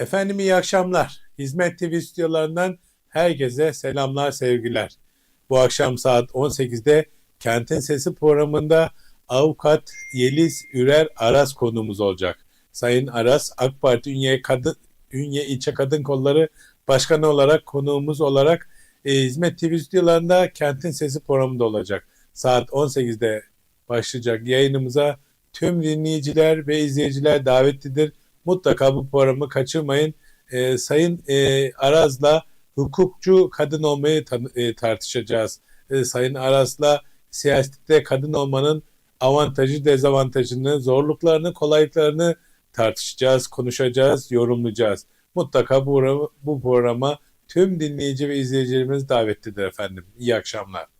Efendim iyi akşamlar. Hizmet TV stüdyolarından herkese selamlar, sevgiler. Bu akşam saat 18'de Kentin Sesi programında avukat Yeliz Ürer Aras konuğumuz olacak. Sayın Aras AK Parti Ünye Kadın Ünye İlçe Kadın Kolları Başkanı olarak konuğumuz olarak e, Hizmet TV stüdyolarında Kentin Sesi programında olacak. Saat 18'de başlayacak yayınımıza tüm dinleyiciler ve izleyiciler davetlidir. Mutlaka bu programı kaçırmayın. Ee, Sayın e, Araz'la hukukçu kadın olmayı e, tartışacağız. Ee, Sayın Araz'la siyasette kadın olmanın avantajı, dezavantajını, zorluklarını, kolaylıklarını tartışacağız, konuşacağız, yorumlayacağız. Mutlaka bu, bu programa tüm dinleyici ve izleyicilerimiz davetlidir efendim. İyi akşamlar.